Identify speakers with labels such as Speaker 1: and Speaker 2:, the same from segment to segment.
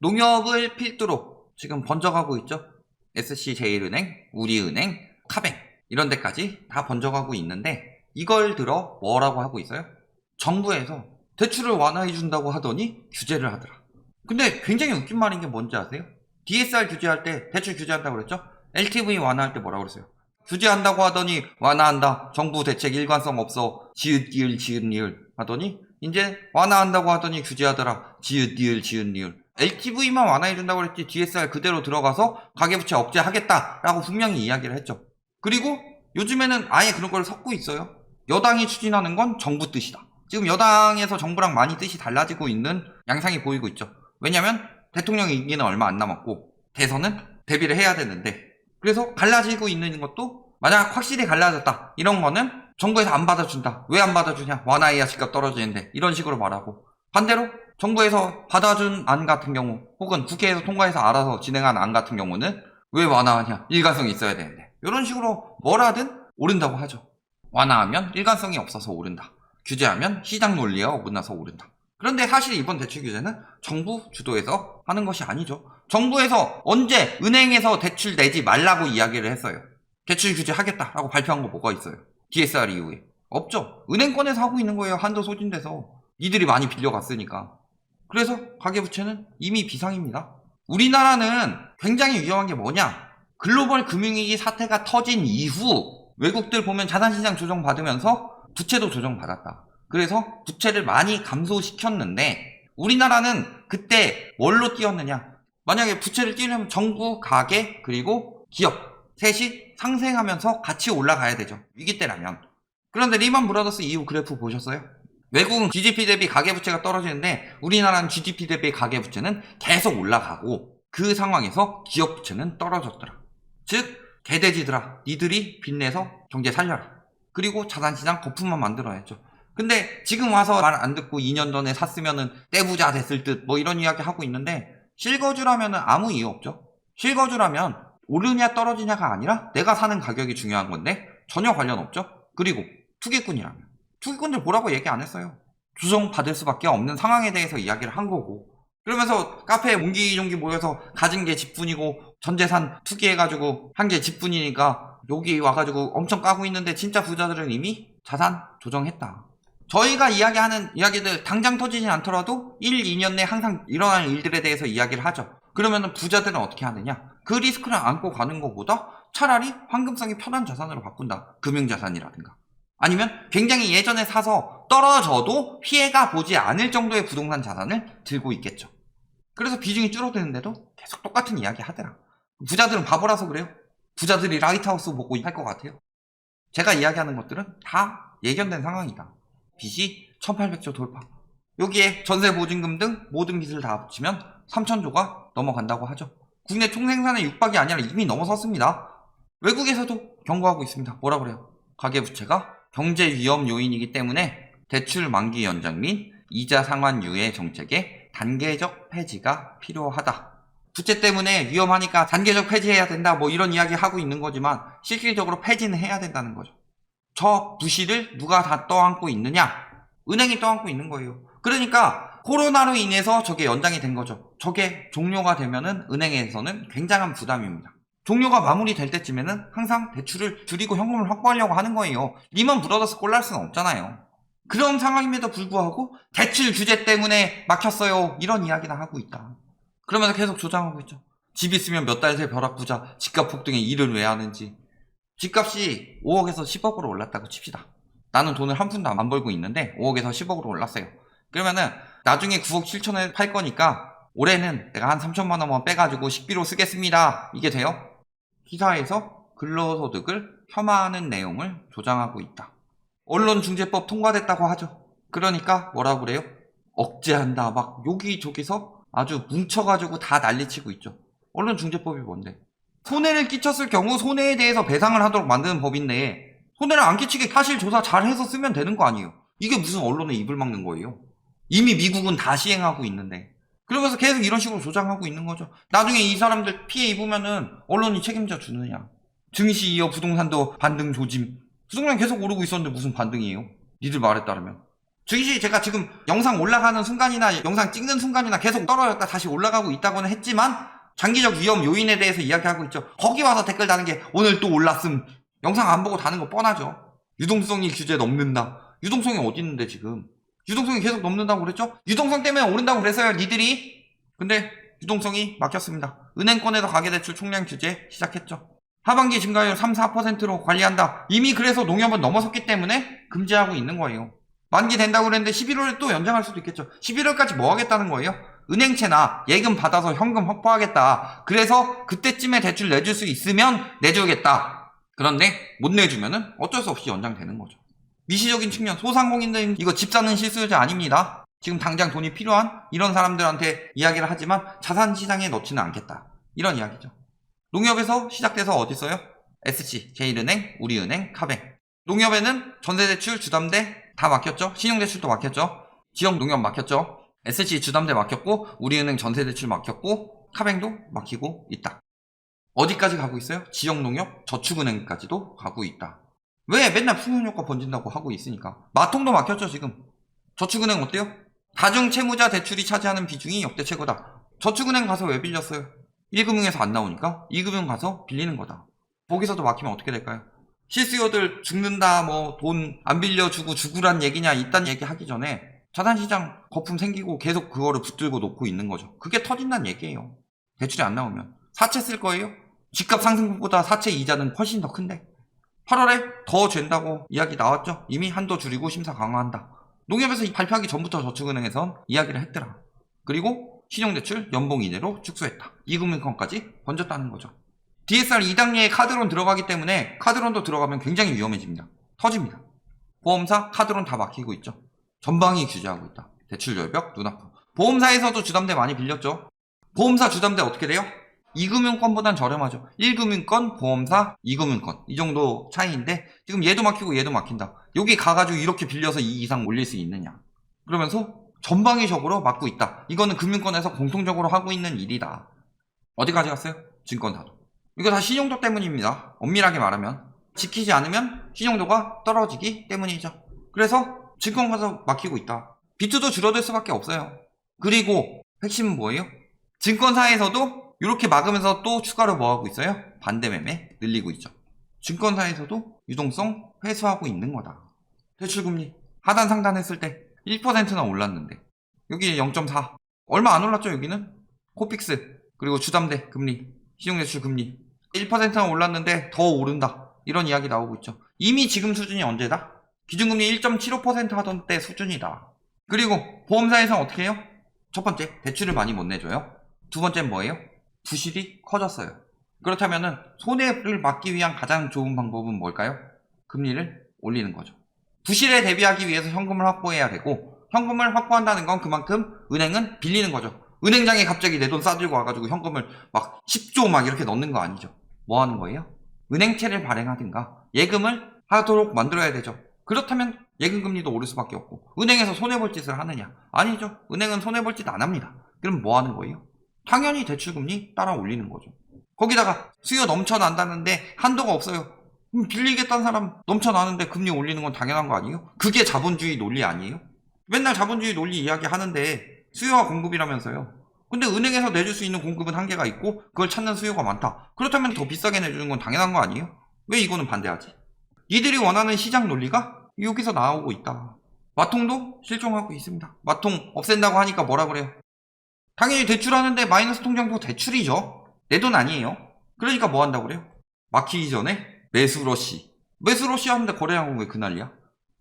Speaker 1: 농협을 필두로 지금 번져가고 있죠. SC제일은행, 우리은행, 카뱅 이런 데까지 다 번져가고 있는데 이걸 들어 뭐라고 하고 있어요? 정부에서 대출을 완화해 준다고 하더니 규제를 하더라. 근데 굉장히 웃긴 말인 게 뭔지 아세요? DSR 규제할 때 대출 규제한다고 그랬죠? LTV 완화할 때 뭐라고 그랬어요? 규제한다고 하더니 완화한다. 정부 대책 일관성 없어. 지읒 기을 지읒 니을 하더니 이제 완화한다고 하더니 규제하더라. 지읒 니을 지읒 니을. LTV만 완화해 준다고 그랬지 DSR 그대로 들어가서 가계부채 억제하겠다라고 분명히 이야기를 했죠. 그리고 요즘에는 아예 그런 걸 섞고 있어요. 여당이 추진하는 건 정부 뜻이다. 지금 여당에서 정부랑 많이 뜻이 달라지고 있는 양상이 보이고 있죠. 왜냐면 대통령 임기는 얼마 안 남았고 대선은 대비를 해야 되는데 그래서 갈라지고 있는 것도 만약 확실히 갈라졌다 이런 거는 정부에서 안 받아준다 왜 안 받아주냐 완화해야 집값 떨어지는데 이런 식으로 말하고 반대로 정부에서 받아준 안 같은 경우 혹은 국회에서 통과해서 알아서 진행한 안 같은 경우는 왜 완화하냐 일관성이 있어야 되는데 이런 식으로 뭐라든 오른다고 하죠 완화하면 일관성이 없어서 오른다 규제하면 시장 논리에 어긋나서 오른다 그런데 사실 이번 대출 규제는 정부 주도에서 하는 것이 아니죠. 정부에서 언제 은행에서 대출 내지 말라고 이야기를 했어요. 대출 규제 하겠다라고 발표한 거 뭐가 있어요? DSR 이후에. 없죠. 은행권에서 하고 있는 거예요. 한도 소진돼서. 이들이 많이 빌려갔으니까. 그래서 가계부채는 이미 비상입니다. 우리나라는 굉장히 위험한 게 뭐냐? 글로벌 금융위기 사태가 터진 이후 외국들 보면 자산시장 조정받으면서 부채도 조정받았다. 그래서 부채를 많이 감소시켰는데 우리나라는 그때 뭘로 뛰었느냐? 만약에 부채를 띄려면 정부, 가계, 그리고 기업 셋이 상생하면서 같이 올라가야 되죠. 위기 때라면. 그런데 리만 브라더스 이후 그래프 보셨어요? 외국은 GDP 대비 가계부채가 떨어지는데 우리나라는 GDP 대비 가계부채는 계속 올라가고 그 상황에서 기업부채는 떨어졌더라. 즉 개돼지들아 니들이 빚내서 경제 살려라. 그리고 자산시장 거품만 만들어야죠. 근데 지금 와서 말 안 듣고 2년 전에 샀으면은 떼부자 됐을 듯 뭐 이런 이야기 하고 있는데 실거주라면은 아무 이유 없죠. 실거주라면 오르냐 떨어지냐가 아니라 내가 사는 가격이 중요한 건데 전혀 관련 없죠. 그리고 투기꾼이라면 투기꾼들 뭐라고 얘기 안 했어요. 조정 받을 수밖에 없는 상황에 대해서 이야기를 한 거고 그러면서 카페에 옹기종기 모여서 가진 게 집뿐이고 전 재산 투기해가지고 한 게 집뿐이니까 여기 와가지고 엄청 까고 있는데 진짜 부자들은 이미 자산 조정했다. 저희가 이야기하는 이야기들 당장 터지진 않더라도 1, 2년 내 항상 일어날 일들에 대해서 이야기를 하죠. 그러면 부자들은 어떻게 하느냐? 그 리스크를 안고 가는 것보다 차라리 황금성이 편한 자산으로 바꾼다. 금융자산이라든가. 아니면 굉장히 예전에 사서 떨어져도 피해가 보지 않을 정도의 부동산 자산을 들고 있겠죠. 그래서 비중이 줄어드는데도 계속 똑같은 이야기 하더라. 부자들은 바보라서 그래요. 부자들이 라이트하우스 보고 할 것 같아요. 제가 이야기하는 것들은 다 예견된 상황이다. 빚이 1800조 돌파. 여기에 전세 보증금 등 모든 빚을 다 합치면 3000조가 넘어간다고 하죠. 국내 총생산의 육박이 아니라 이미 넘어섰습니다. 외국에서도 경고하고 있습니다. 뭐라 그래요? 가계부채가 경제 위험 요인이기 때문에 대출 만기 연장 및 이자 상환 유예 정책의 단계적 폐지가 필요하다. 부채 때문에 위험하니까 단계적 폐지해야 된다. 뭐 이런 이야기 하고 있는 거지만 실질적으로 폐지는 해야 된다는 거죠. 저 부실을 누가 다 떠안고 있느냐? 은행이 떠안고 있는 거예요. 그러니까 코로나로 인해서 저게 연장이 된 거죠. 저게 종료가 되면은 은행에서는 굉장한 부담입니다. 종료가 마무리될 때쯤에는 항상 대출을 줄이고 현금을 확보하려고 하는 거예요. 리먼 브라더스 꼴날 수는 없잖아요. 그런 상황임에도 불구하고 대출 규제 때문에 막혔어요. 이런 이야기나 하고 있다. 그러면서 계속 조장하고 있죠. 집 있으면 몇 달 새 벼락 부자 집값 폭등에 일을 왜 하는지 집값이 5억에서 10억으로 올랐다고 칩시다. 나는 돈을 한 푼도 안 벌고 있는데 5억에서 10억으로 올랐어요. 그러면은 나중에 9억 7천에 팔 거니까 올해는 내가 한 3천만 원만 빼가지고 식비로 쓰겠습니다. 이게 돼요? 기사에서 근로소득을 폄하하는 내용을 조장하고 있다. 언론중재법 통과됐다고 하죠. 그러니까 뭐라고 그래요? 억제한다. 막 여기저기서 아주 뭉쳐가지고 다 난리치고 있죠. 언론중재법이 뭔데? 손해를 끼쳤을 경우 손해에 대해서 배상을 하도록 만드는 법인데 손해를 안 끼치게 사실 조사 잘 해서 쓰면 되는 거 아니에요. 이게 무슨 언론의 입을 막는 거예요. 이미 미국은 다 시행하고 있는데 그러면서 계속 이런 식으로 조장하고 있는 거죠. 나중에 이 사람들 피해 입으면은 언론이 책임져 주느냐. 증시 이어 부동산도 반등 조짐. 부동산 계속 오르고 있었는데 무슨 반등이에요? 니들 말에 따르면. 주식이 제가 지금 영상 올라가는 순간이나 영상 찍는 순간이나 계속 떨어졌다 다시 올라가고 있다고는 했지만 장기적 위험 요인에 대해서 이야기하고 있죠. 거기 와서 댓글 다는 게 오늘 또 올랐음. 영상 안 보고 다는 거 뻔하죠. 유동성이 규제 넘는다. 유동성이 어디 있는데 지금? 유동성이 계속 넘는다고 그랬죠? 유동성 때문에 오른다고 그랬어요, 니들이. 근데 유동성이 막혔습니다. 은행권에서 가계대출 총량 규제 시작했죠. 하반기 증가율 3, 4%로 관리한다. 이미 그래서 농협은 넘어섰기 때문에 금지하고 있는 거예요. 만기 된다고 그랬는데 11월에 또 연장할 수도 있겠죠. 11월까지 뭐 하겠다는 거예요? 은행채나 예금 받아서 현금 확보하겠다. 그래서 그때쯤에 대출 내줄 수 있으면 내주겠다. 그런데 못 내주면은 어쩔 수 없이 연장되는 거죠. 미시적인 측면, 소상공인들 이거 집 사는 실수요자 아닙니다. 지금 당장 돈이 필요한 이런 사람들한테 이야기를 하지만 자산 시장에 넣지는 않겠다. 이런 이야기죠. 농협에서 시작돼서 어디 있어요? SC, 제일은행, 우리은행, 카뱅. 농협에는 전세대출, 주담대 다 막혔죠? 신용대출도 막혔죠? 지역 농협 막혔죠? SC 주담대 막혔고, 우리은행 전세대출 막혔고, 카뱅도 막히고 있다. 어디까지 가고 있어요? 지역 농협, 저축은행까지도 가고 있다. 왜 맨날 풍요효과 번진다고 하고 있으니까. 마통도 막혔죠, 지금. 저축은행 어때요? 다중 채무자 대출이 차지하는 비중이 역대 최고다. 저축은행 가서 왜 빌렸어요? 1금융에서 안 나오니까 2금융 가서 빌리는 거다. 거기서도 막히면 어떻게 될까요? 실수요들 죽는다, 뭐 돈 안 빌려주고 죽으란 얘기냐 이딴 얘기 하기 전에 자산시장 거품 생기고 계속 그거를 붙들고 놓고 있는 거죠. 그게 터진다는 얘기예요. 대출이 안 나오면. 사채 쓸 거예요? 집값 상승폭보다 사채 이자는 훨씬 더 큰데. 8월에 더 잰다고 이야기 나왔죠? 이미 한도 줄이고 심사 강화한다. 농협에서 이 발표하기 전부터 저축은행에선 이야기를 했더라. 그리고 신용대출 연봉 이내로 축소했다. 이금융권까지 번졌다는 거죠. DSR 2단계에 카드론 들어가기 때문에 카드론도 들어가면 굉장히 위험해집니다. 터집니다. 보험사, 카드론 다 막히고 있죠. 전방위 규제하고 있다. 대출 절벽, 눈앞으로. 보험사에서도 주담대 많이 빌렸죠. 보험사 주담대 어떻게 돼요? 2금융권보단 저렴하죠. 1금융권, 보험사, 2금융권. 이 정도 차이인데 지금 얘도 막히고 얘도 막힌다. 여기 가가지고 이렇게 빌려서 이 이상 올릴 수 있느냐. 그러면서 전방위적으로 막고 있다. 이거는 금융권에서 공통적으로 하고 있는 일이다. 어디까지 갔어요? 증권사도. 이거 다 신용도 때문입니다. 엄밀하게 말하면. 지키지 않으면 신용도가 떨어지기 때문이죠. 그래서 증권가서 막히고 있다. 비트도 줄어들 수밖에 없어요. 그리고 핵심은 뭐예요? 증권사에서도 이렇게 막으면서 또 추가로 뭐 하고 있어요? 반대 매매 늘리고 있죠. 증권사에서도 유동성 회수하고 있는 거다. 대출금리 하단 상단 했을 때 1%나 올랐는데 여기 0.4 얼마 안 올랐죠 여기는? 코픽스 그리고 주담대 금리 신용대출 금리 1%나 올랐는데 더 오른다 이런 이야기 나오고 있죠. 이미 지금 수준이 언제다? 기준금리 1.75% 하던 때 수준이다. 그리고 보험사에서 어떻게 해요? 첫 번째 대출을 많이 못 내줘요. 두 번째는 뭐예요? 부실이 커졌어요. 그렇다면은 손해를 막기 위한 가장 좋은 방법은 뭘까요? 금리를 올리는 거죠. 부실에 대비하기 위해서 현금을 확보해야 되고 현금을 확보한다는 건 그만큼 은행은 빌리는 거죠. 은행장에 갑자기 내 돈 싸들고 와가지고 현금을 막 10조 막 이렇게 넣는 거 아니죠. 뭐 하는 거예요? 은행채를 발행하든가 예금을 하도록 만들어야 되죠. 그렇다면 예금 금리도 오를 수밖에 없고 은행에서 손해볼 짓을 하느냐? 아니죠. 은행은 손해볼 짓 안 합니다. 그럼 뭐 하는 거예요? 당연히 대출금리 따라 올리는 거죠. 거기다가 수요 넘쳐난다는데 한도가 없어요. 빌리겠다는 사람 넘쳐나는데 금리 올리는 건 당연한 거 아니에요? 그게 자본주의 논리 아니에요? 맨날 자본주의 논리 이야기 하는데 수요와 공급이라면서요. 근데 은행에서 내줄 수 있는 공급은 한계가 있고 그걸 찾는 수요가 많다. 그렇다면 더 비싸게 내주는 건 당연한 거 아니에요? 왜 이거는 반대하지? 이들이 원하는 시장 논리가 여기서 나오고 있다. 마통도 실종하고 있습니다. 마통 없앤다고 하니까 뭐라 그래요? 당연히 대출하는데 마이너스 통장도 대출이죠. 내 돈 아니에요. 그러니까 뭐 한다고 그래요? 막히기 전에 매수 러시. 매수 러시 하는데 거래량은 왜 그날이야?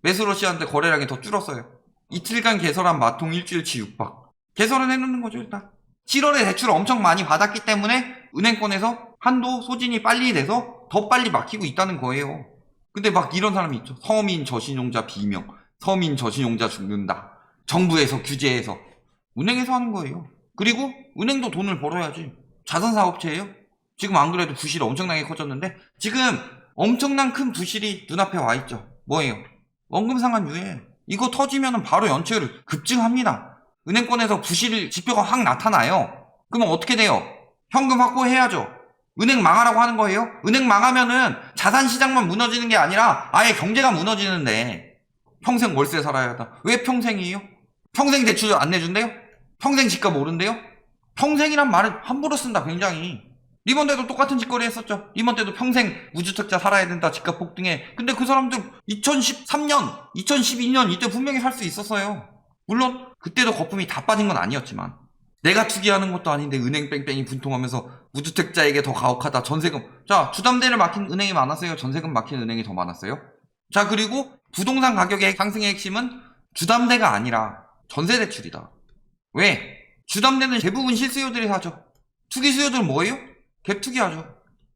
Speaker 1: 매수 러시 하는데 거래량이 더 줄었어요. 이틀간 개설한 마통 일주일치 6박. 개설은 해놓는 거죠, 일단. 7월에 대출을 엄청 많이 받았기 때문에 은행권에서 한도 소진이 빨리 돼서 더 빨리 막히고 있다는 거예요. 근데 막 이런 사람이 있죠. 서민 저신용자 비명. 서민 저신용자 죽는다. 정부에서 규제해서. 은행에서 하는 거예요. 그리고 은행도 돈을 벌어야지. 자선사업체예요. 지금 안 그래도 부실이 엄청나게 커졌는데 지금 엄청난 큰 부실이 눈앞에 와 있죠. 뭐예요? 원금상환 유예. 이거 터지면 바로 연체율 급증합니다. 은행권에서 부실 지표가 확 나타나요. 그러면 어떻게 돼요? 현금 확보해야죠. 은행 망하라고 하는 거예요? 은행 망하면은 자산 시장만 무너지는 게 아니라 아예 경제가 무너지는데 평생 월세 살아야 한다. 왜 평생이에요? 평생 대출 안 내준대요? 평생 집값 오른대요? 평생이란 말을 함부로 쓴다 굉장히. 이번 때도 똑같은 짓거리 했었죠. 이번 때도 평생 무주택자 살아야 된다. 집값 폭등해. 근데 그 사람들 2013년, 2012년 이때 분명히 살 수 있었어요. 물론 그때도 거품이 다 빠진 건 아니었지만 내가 투기하는 것도 아닌데 은행 뺑뺑이 분통하면서 무주택자에게 더 가혹하다. 전세금. 자, 주담대를 막힌 은행이 많았어요. 전세금 막힌 은행이 더 많았어요. 자, 그리고 부동산 가격의 상승의 핵심은 주담대가 아니라 전세 대출이다. 왜? 주담대는 대부분 실수요들이 사죠. 투기 수요들은 뭐예요? 갭투기 하죠.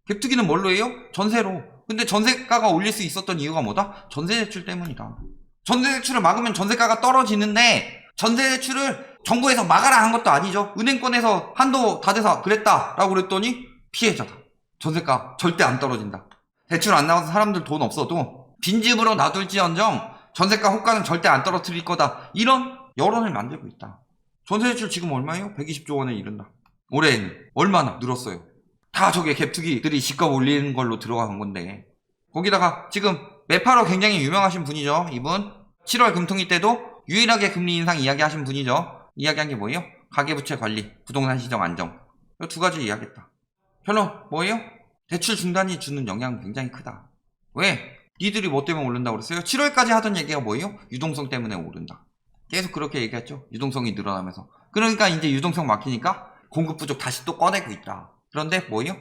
Speaker 1: 갭투기는 뭘로 해요? 전세로. 근데 전세가가 올릴 수 있었던 이유가 뭐다? 전세 대출 때문이다. 전세 대출을 막으면 전세가가 떨어지는데 전세 대출을 정부에서 막아라 한 것도 아니죠. 은행권에서 한도 다 돼서 그랬다라고 그랬더니 피해자다. 전세가 절대 안 떨어진다. 대출 안 나와서 사람들 돈 없어도 빈집으로 놔둘지언정 전세가 호가는 절대 안 떨어뜨릴 거다. 이런 여론을 만들고 있다. 전세 대출 지금 얼마예요? 120조 원에 이른다. 올해는 얼마나 늘었어요? 다 저게 갭투기들이 집값 올리는 걸로 들어간 건데 거기다가 지금 매파로 굉장히 유명하신 분이죠 이분 7월 금통위 때도 유일하게 금리 인상 이야기하신 분이죠 이야기한 게 뭐예요? 가계부채 관리, 부동산 시정 안정 이 두 가지 이야기했다 결론 뭐예요? 대출 중단이 주는 영향은 굉장히 크다 왜? 니들이 뭐 때문에 오른다고 그랬어요? 7월까지 하던 얘기가 뭐예요? 유동성 때문에 오른다 계속 그렇게 얘기했죠 유동성이 늘어나면서 그러니까 이제 유동성 막히니까 공급 부족 다시 또 꺼내고 있다 그런데 뭐예요?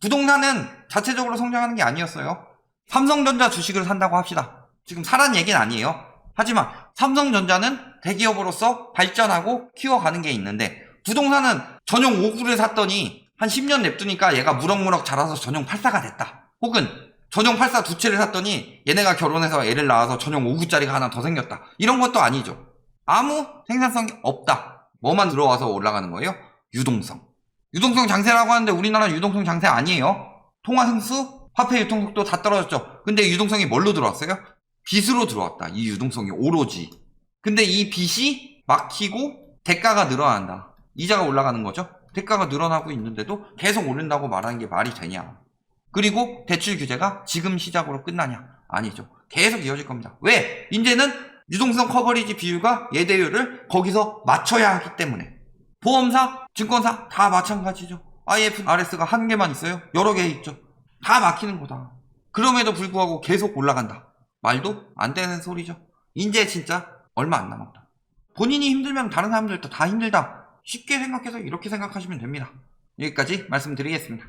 Speaker 1: 부동산은 자체적으로 성장하는 게 아니었어요. 삼성전자 주식을 산다고 합시다. 지금 사란 얘기는 아니에요. 하지만 삼성전자는 대기업으로서 발전하고 키워가는 게 있는데 부동산은 전용 5구를 샀더니 한 10년 냅두니까 얘가 무럭무럭 자라서 전용 84가 됐다. 혹은 전용 84두 채를 샀더니 얘네가 결혼해서 애를 낳아서 전용 5구짜리가 하나 더 생겼다. 이런 것도 아니죠. 아무 생산성이 없다. 뭐만 들어와서 올라가는 거예요? 유동성. 유동성 장세라고 하는데 우리나라 유동성 장세 아니에요. 통화 승수, 화폐 유통 속도 다 떨어졌죠. 근데 유동성이 뭘로 들어왔어요? 빚으로 들어왔다. 이 유동성이 오로지. 근데 이 빚이 막히고 대가가 늘어난다. 이자가 올라가는 거죠. 대가가 늘어나고 있는데도 계속 오른다고 말하는 게 말이 되냐. 그리고 대출 규제가 지금 시작으로 끝나냐? 아니죠. 계속 이어질 겁니다. 왜? 이제는 유동성 커버리지 비율과 예대율을 거기서 맞춰야 하기 때문에. 보험사, 증권사 다 마찬가지죠. IFRS가 한 개만 있어요? 여러 개 있죠. 다 막히는 거다. 그럼에도 불구하고 계속 올라간다. 말도 안 되는 소리죠. 이제 진짜 얼마 안 남았다. 본인이 힘들면 다른 사람들도 다 힘들다. 쉽게 생각해서 이렇게 생각하시면 됩니다. 여기까지 말씀드리겠습니다.